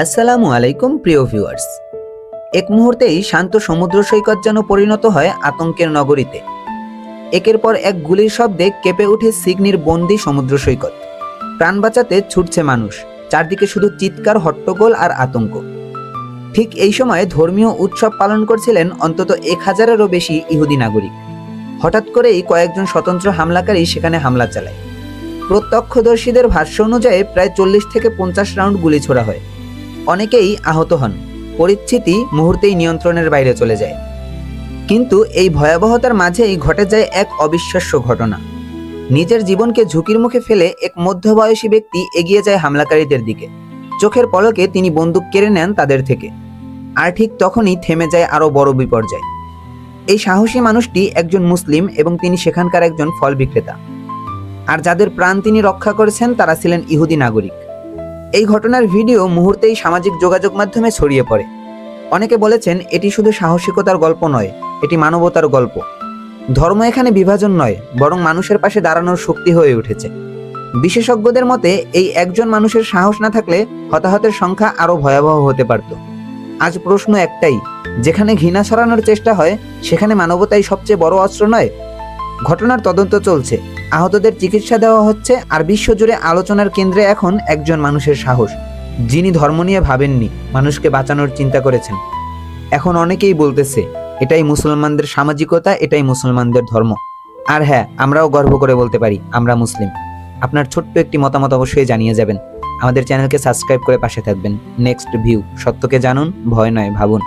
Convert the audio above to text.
আসসালামু আলাইকুম, প্রিয় ভিউয়ার্স। এক মুহূর্তেই শান্ত সমুদ্র সৈকত যেন পরিণত হয় আতঙ্কের নগরীতে। একের পর এক গুলির শব্দে কেঁপে উঠে সিগনির বন্দি সমুদ্র সৈকত। প্রাণ বাঁচাতে ছুটছে মানুষ, চারদিকে শুধু চিৎকার, হট্টগোল আর আতঙ্ক। ঠিক এই সময় ধর্মীয় উৎসব পালন করছিলেন অন্তত এক হাজারেরও বেশি ইহুদি নাগরিক। হঠাৎ করেই কয়েকজন স্বতন্ত্র হামলাকারী সেখানে হামলা চালায়। প্রত্যক্ষদর্শীদের ভাষ্য অনুযায়ী প্রায় চল্লিশ থেকে পঞ্চাশ রাউন্ড গুলি ছোড়া হয়। অনেকেই আহত হন। পরিস্থিতি মুহূর্তেই নিয়ন্ত্রণের বাইরে চলে যায়। কিন্তু এই ভয়াবহতার মাঝেই ঘটে যায় এক অবিশ্বাস্য ঘটনা। নিজের জীবনকে ঝুঁকির মুখে ফেলে এক মধ্যবয়সী ব্যক্তি এগিয়ে যায় হামলাকারীদের দিকে। চোখের পলকে তিনি বন্দুক কেড়ে নেন তাদের থেকে। আর ঠিক তখনই থেমে যায় আরও বড় বিপর্যয়। এই সাহসী মানুষটি একজন মুসলিম এবং তিনি সেখানকার একজন ফল বিক্রেতা। আর যাদের প্রাণ তিনি রক্ষা করেছেন তারা ছিলেন ইহুদি নাগরিক। এই ঘটনার ভিডিও মুহূর্তেই সামাজিক যোগাযোগ মাধ্যমে ছড়িয়ে পড়ে। অনেকে বলেছেন, এটি শুধু সাহসিকতার গল্প নয়, এটি মানবতার গল্প। ধর্ম এখানে বিভাজন নয়, বরং মানুষের পাশে দাঁড়ানোর শক্তি হয়ে উঠেছে। বিশেষজ্ঞদের মতে, এই একজন মানুষের সাহস না থাকলে হতাহতের সংখ্যা আরও ভয়াবহ হতে পারত। আজ প্রশ্ন একটাই, যেখানে ঘৃণা ছড়ানোর চেষ্টা হয়, সেখানে মানবতাই সবচেয়ে বড় অস্ত্র নয়? ঘটনার তদন্ত চলছে। আহতদের চিকিৎসা দেওয়া হচ্ছে আর বিশ্বজুড়ে আলোচনার কেন্দ্রে এখন একজন মানুষের সাহস। যিনি ধর্ম নিয়ে ভাবেননি, মানুষকে বাঁচানোর চিন্তা করেছেন। এখন অনেকেই বলতেছে, এটাই মুসলমানদের সামাজিকতা, এটাই মুসলমানদের ধর্ম। আর হ্যাঁ আমরাও গর্ব করে বলতে পারি, আমরা মুসলিম। আপনার ছোট্ট একটি মতামত অবশ্যই জানিয়ে যাবেন। আমাদের চ্যানেলকে সাবস্ক্রাইব করে পাশে থাকবেন। নেক্সট ভিউ, সত্যকে জানুন, ভয় নয়, ভাবুন।